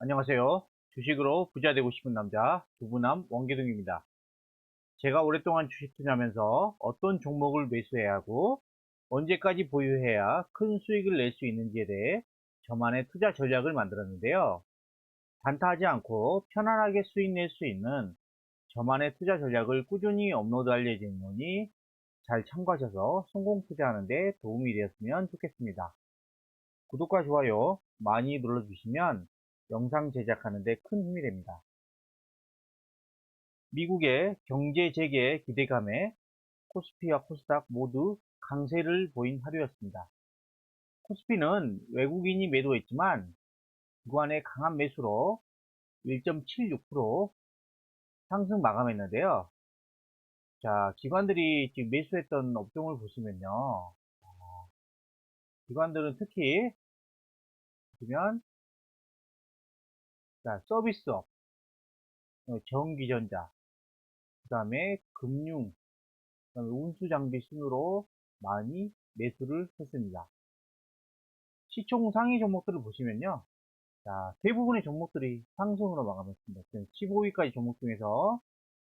안녕하세요. 주식으로 부자 되고 싶은 남자 두부남 원기둥입니다. 제가 오랫동안 주식 투자하면서 어떤 종목을 매수해야 하고 언제까지 보유해야 큰 수익을 낼 수 있는지에 대해 저만의 투자 전략을 만들었는데요. 단타하지 않고 편안하게 수익 낼 수 있는 저만의 투자 전략을 꾸준히 업로드할 예정이니 잘 참고하셔서 성공 투자하는 데 도움이 되었으면 좋겠습니다. 구독과 좋아요 많이 눌러주시면 영상 제작하는 데 큰 힘이 됩니다. 미국의 경제 재개 기대감에 코스피와 코스닥 모두 강세를 보인 하루였습니다. 코스피는 외국인이 매도했지만 기관의 강한 매수로 1.76% 상승 마감했는데요. 자, 기관들이 지금 매수했던 업종을 보시면요. 어, 기관들은 특히 보시면 자, 서비스업, 어, 전기전자, 그 다음에 금융, 그 다음에 운수장비 순으로 많이 매수를 했습니다. 시총 상위 종목들을 보시면요. 자, 대부분의 종목들이 상승으로 마감했습니다. 15위까지 종목 중에서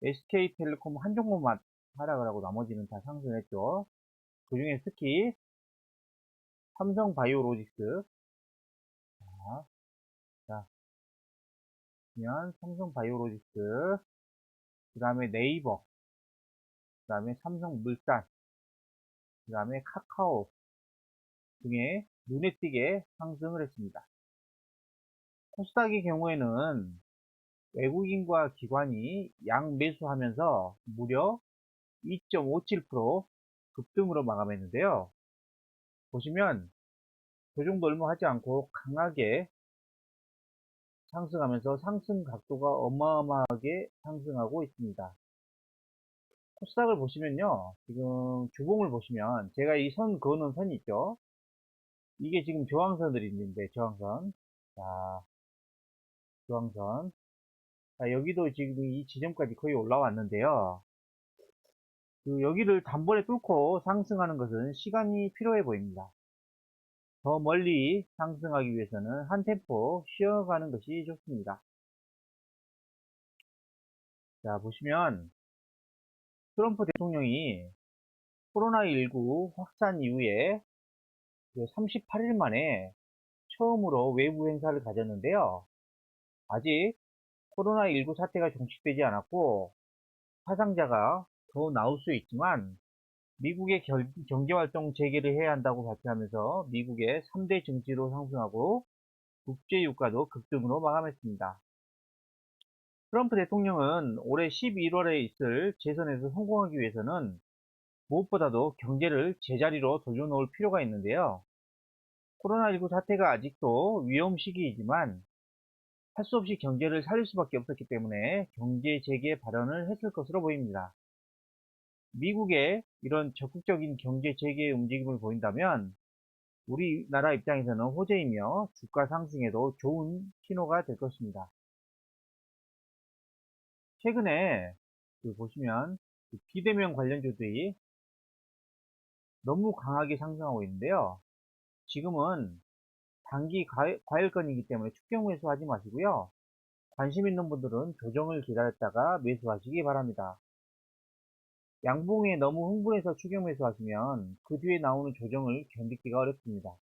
SK텔레콤 한 종목만 하락을 하고 나머지는 다 상승했죠. 그 중에 특히 삼성바이오로직스 보면 삼성 바이오로직스 그 다음에 네이버 그 다음에 삼성 물산 그 다음에 카카오 등의 눈에 띄게 상승을 했습니다. 코스닥의 경우에는 외국인과 기관이 양 매수하면서 무려 2.57% 급등으로 마감했는데요. 보시면 조정도 얼마 하지 않고 강하게 상승하면서 상승 각도가 어마어마하게 상승하고 있습니다. 코스닥을 보시면요. 지금 주봉을 보시면 제가 이 선 그어놓은 선이 있죠. 이게 지금 저항선들이 있는데 저항선 자 저항선 자, 여기도 지금 이 지점까지 거의 올라왔는데요. 그 여기를 단번에 뚫고 상승하는 것은 시간이 필요해 보입니다. 더 멀리 상승하기 위해서는 한 템포 쉬어가는 것이 좋습니다. 자, 보시면 트럼프 대통령이 코로나19 확산 이후에 38일 만에 처음으로 외부 행사를 가졌는데요. 아직 코로나19 사태가 종식되지 않았고 사상자가 더 나올 수 있지만 미국의 경제활동 재개를 해야 한다고 발표하면서 미국의 3대 증시로 상승하고 국제유가도 급등으로 마감했습니다. 트럼프 대통령은 올해 11월에 있을 재선에서 성공하기 위해서는 무엇보다도 경제를 제자리로 돌려놓을 필요가 있는데요. 코로나19 사태가 아직도 위험 시기이지만 할 수 없이 경제를 살릴 수밖에 없었기 때문에 경제 재개 발언을 했을 것으로 보입니다. 미국의 이런 적극적인 경제 재개의 움직임을 보인다면 우리나라 입장에서는 호재이며 주가 상승에도 좋은 신호가 될 것입니다. 최근에 그 보시면 그 비대면 관련주들이 너무 강하게 상승하고 있는데요. 지금은 단기 과열권이기 때문에 축경 매수하지 마시고요. 관심 있는 분들은 조정을 기다렸다가 매수하시기 바랍니다. 양봉에 너무 흥분해서 추경 매수하시면 그 뒤에 나오는 조정을 견디기가 어렵습니다.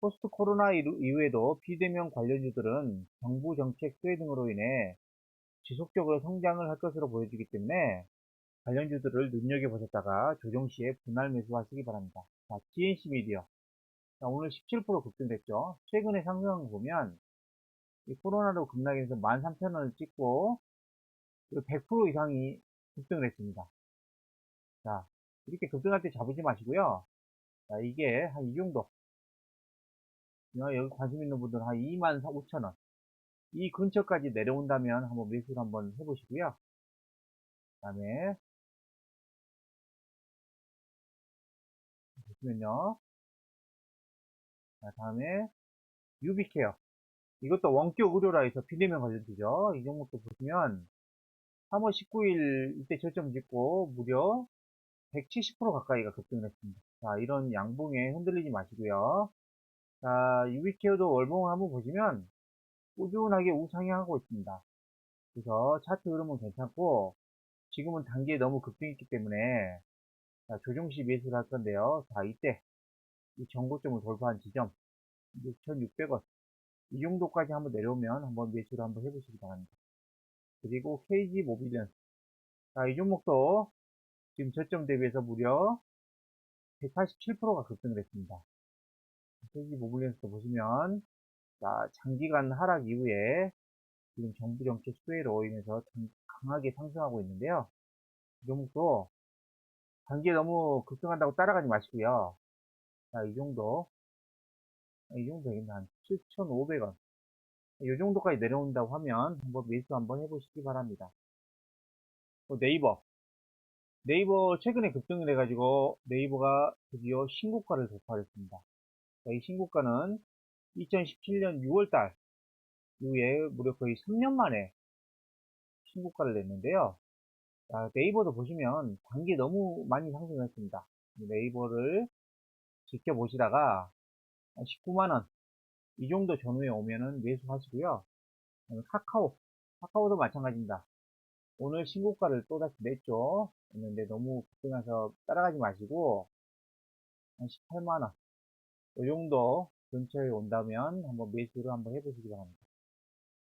포스트 코로나 이후에도 비대면 관련주들은 정부 정책 수혜 등으로 인해 지속적으로 성장을 할 것으로 보여지기 때문에 관련주들을 눈여겨보셨다가 조정 시에 분할 매수하시기 바랍니다. 자, GNC 미디어. 자, 오늘 17% 급등됐죠. 최근에 상승한 거 보면 코로나로 급락해서 13,000원을 찍고 100% 이상이 급등을 했습니다. 자, 이렇게 급등할 때 잡으지 마시고요. 자, 이게 한 이 정도. 여기 관심 있는 분들은 한 2만 5천 원. 이 근처까지 내려온다면 한번 매수를 한번 해보시고요. 그 다음에, 보시면요. 자, 다음에, 유비케어. 이것도 원격 의료라 해서 비대면 관련주죠. 이 종목도 보시면, 3월 19일 이때 저점 짓고 무려 170% 가까이가 급등을 했습니다. 자, 이런 양봉에 흔들리지 마시고요. 자, 유비케어도 월봉을 한번 보시면 꾸준하게 우상향하고 있습니다. 그래서 차트 흐름은 괜찮고 지금은 단기에 너무 급등했기 때문에 자, 조정시 매수를 할 건데요. 자, 이때 이 정고점을 돌파한 지점 6,600원 이 정도까지 한번 내려오면 한번 매수를 한번 해보시기 바랍니다. 그리고 KG 모빌은 자, 이 종목도 지금 저점 대비해서 무려 187%가 급등을 했습니다. KG 모빌랜스도 보시면 자, 장기간 하락 이후에 지금 정부 정책 수혜로 인해서 장- 강하게 상승하고 있는데요. 이 종목도 단기에 너무 급등한다고 따라가지 마시고요. 자, 이 정도. 이 정도 되겠네. 한 7,500원. 이 정도까지 내려온다고 하면 한번 매수 한번 해보시기 바랍니다. 또 네이버. 네이버 최근에 급등을 해가지고 네이버가 드디어 신고가를 돌파했습니다. 자, 이 신고가는 2017년 6월달 이후에 무려 거의 3년 만에 신고가를 냈는데요. 자, 네이버도 보시면 단기 너무 많이 상승했습니다. 네이버를 지켜보시다가 19만원 이 정도 전후에 오면은 매수하시고요. 카카오 카카오도 마찬가지입니다. 오늘 신고가를 또다시 냈죠. 했는데 너무 급등해서 따라가지 마시고 한 18만원 이 정도 근처에 온다면 한번 매수를 한번 해보시기 바랍니다.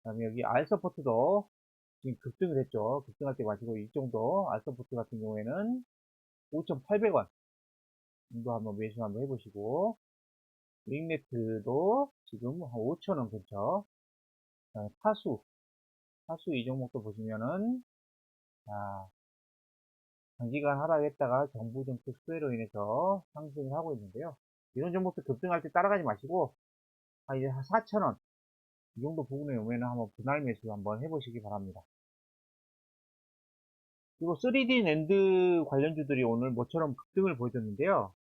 그 다음에 여기 알서포트도 지금 급등을 했죠. 급등할 때 마시고 이 정도 알서포트 같은 경우에는 5,800원 정도 한번 매수 한번 해보시고 링네트도 지금 한 5,000원 근처 파수 파수 이 종목도 보시면은 자 장기간 하락했다가 정부 정책 수혜로 인해서 상승을 하고 있는데요. 이런 종목도 급등할 때 따라가지 마시고 아 이제 한 4,000원 이 정도 부분에 오면 한번 분할 매수 한번 해보시기 바랍니다. 그리고 3D 랜드 관련주들이 오늘 모처럼 급등을 보여줬는데요.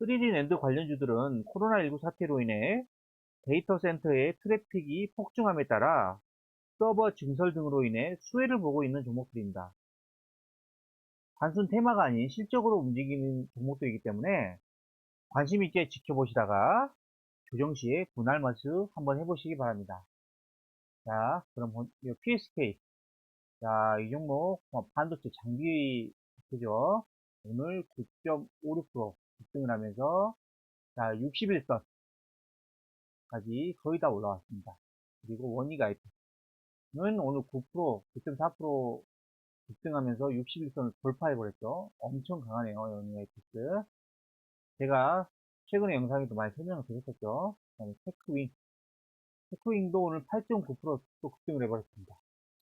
3D 랜드 관련주들은 코로나19 사태로 인해 데이터 센터의 트래픽이 폭증함에 따라 서버 증설 등으로 인해 수혜를 보고 있는 종목들입니다. 단순 테마가 아닌 실적으로 움직이는 종목들이기 때문에 관심 있게 지켜보시다가 조정 시에 분할 매수 한번 해보시기 바랍니다. 자, 그럼 PSK. 자, 이 종목 어, 반도체 장비 그죠? 오늘 9.56% 급등을 하면서 자, 61선까지 거의 다 올라왔습니다. 그리고 원익 아이템은 오늘 9%, 9.4% 급등하면서 61선을 돌파해 버렸죠. 엄청 강하네요. 원익 아이템스. 제가 최근에 영상에도 많이 설명을 드렸었죠. 그다음에 테크윙. 테크윙도 오늘 8.9%또 급등을 해버렸습니다.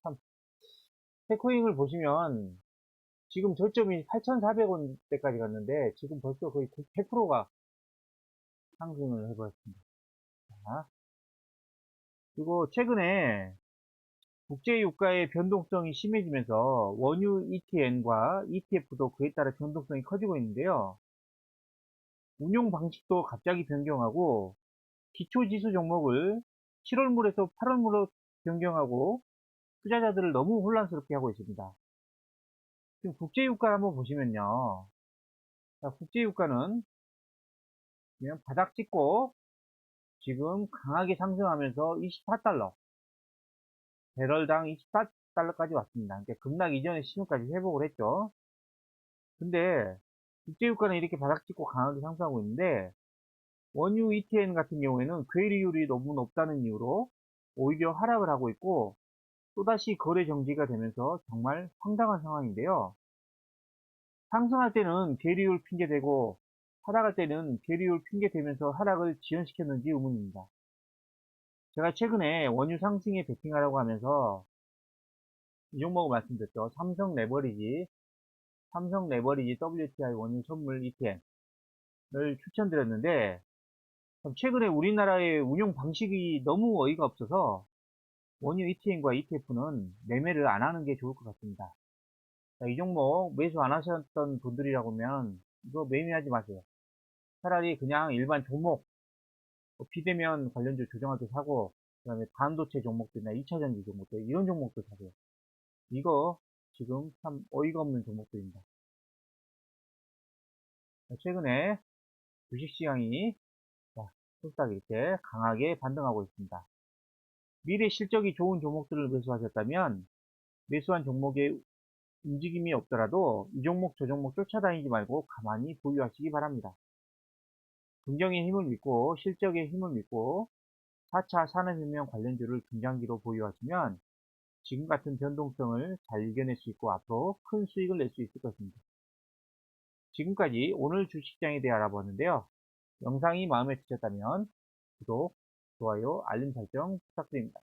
참. 테크윙을 보시면 지금 저점이 8,400원대까지 갔는데 지금 벌써 거의 100%가 상승을 해버렸습니다. 자. 그리고 최근에 국제유가의 변동성이 심해지면서 원유 ETN과 ETF도 그에 따라 변동성이 커지고 있는데요. 운용 방식도 갑자기 변경하고 기초지수 종목을 7월물에서 8월물로 변경하고 투자자들을 너무 혼란스럽게 하고 있습니다. 지금 국제유가를 한번 보시면요. 자, 국제유가는 그냥 바닥 찍고 지금 강하게 상승하면서 24달러 배럴당 24달러까지 왔습니다. 그러니까 급락 이전의 신호까지 회복을 했죠. 근데 국제유가는 이렇게 바닥 찍고 강하게 상승하고 있는데 원유 ETN 같은 경우에는 괴리율이 너무 높다는 이유로 오히려 하락을 하고 있고 또다시 거래 정지가 되면서 정말 황당한 상황인데요. 상승할 때는 괴리율 핑계대고 하락할 때는 괴리율 핑계대면서 하락을 지연시켰는지 의문입니다. 제가 최근에 원유 상승에 베팅하라고 하면서 이 종목을 말씀드렸죠. 삼성 레버리지, 삼성 레버리지 WTI 원유 선물 ETN을 추천드렸는데 최근에 우리나라의 운용 방식이 너무 어이가 없어서 원유 ETN과 ETF는 매매를 안 하는 게 좋을 것 같습니다. 자, 이 종목 매수 안 하셨던 분들이라고 하면 이거 매매하지 마세요. 차라리 그냥 일반 종목 뭐 비대면 관련주 조정할 때 사고 그 다음에 반도체 종목들이나 2차전지 종목들 이런 종목들 사세요. 이거 지금 참 어이가 없는 종목들입니다. 최근에 주식시장이 뚝딱 이렇게 강하게 반등하고 있습니다. 미래 실적이 좋은 종목들을 매수하셨다면 매수한 종목에 움직임이 없더라도 이 종목 저 종목 쫓아다니지 말고 가만히 보유하시기 바랍니다. 긍정의 힘을 믿고 실적의 힘을 믿고 4차 산업혁명 관련주를 중장기로 보유하시면 지금 같은 변동성을 잘 이겨낼 수 있고 앞으로 큰 수익을 낼 수 있을 것입니다. 지금까지 오늘 주식시장에 대해 알아보았는데요. 영상이 마음에 드셨다면 구독, 좋아요, 알림 설정 부탁드립니다.